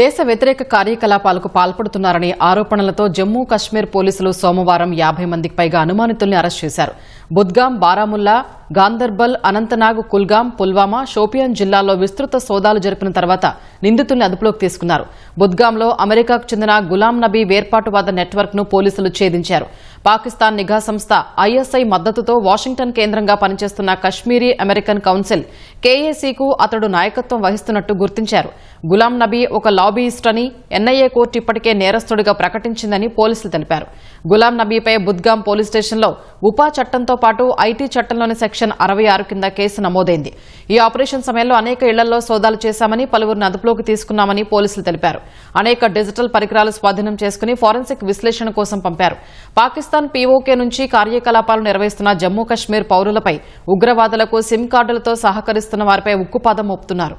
దేశ వ్యతిరేక కార్యకలాపాలకు పాల్పడుతున్నారనే ఆరోపణలతో జమ్మూ కశ్మీర్ పోలీసులు సోమవారం యాభై మందికి పైగా అనుమానితుల్ని అరెస్ట్ చేశారు. బుద్గాం బారాముల్లా గాందర్బల్ అనంతనాగ్ కుల్గాం పుల్వామా షోపియాన్ జిల్లాల్లో విస్తృత సోదాలు జరిపిన తర్వాత నిందితుల్ని అదుపులోకి తీసుకున్నారు. బుద్గాంలో అమెరికాకు చెందిన గులాం నబీ వేర్పాటువాద నెట్వర్క్ను పోలీసులు ఛేదించారు. పాకిస్తాన్ నిఘా సంస్థ ఐఎస్ఐ మద్దతుతో వాషింగ్టన్ కేంద్రంగా పనిచేస్తున్న కశ్మీరీ అమెరికన్ కౌన్సిల్ కేఏసీకు అతడు నాయకత్వం వహిస్తున్నట్టు గుర్తించారు. గులాం నబీ ఒక లాబీయిస్ట్ అని ఎన్ఐఏ కోర్టు ఇప్పటికే నేరస్తుడిగా ప్రకటించిందని పోలీసులు తెలిపారు. గులాం నబీపై బుద్గాం పోలీస్ స్టేషన్లో ఉపా చట్టంతో పాటు ఐటీ చట్టంలోని సెక్షన్ అరవై ఆరు కింద కేసు నమోదైంది. ఈ ఆపరేషన్ సమయంలో అనేక ఇళ్ళలో సోదాలు చేశామని పలువురిని అదుపులోకి తీసుకున్నామని పోలీసులు తెలిపారు. అనేక డిజిటల్ పరికరాలు స్వాధీనం చేసుకుని ఫోరెన్సిక్ విశ్లేషణ కోసం పంపారు. పాకిస్తాన్ పీఓకే నుంచి కార్యకలాపాలు నిర్వహిస్తున్న జమ్మూ కశ్మీర్ పౌరులపై ఉగ్రవాదులకు సిమ్ కార్డులతో సహకరిస్తున్న వారిపై ఉక్కుపాదం మోపుతున్నారు.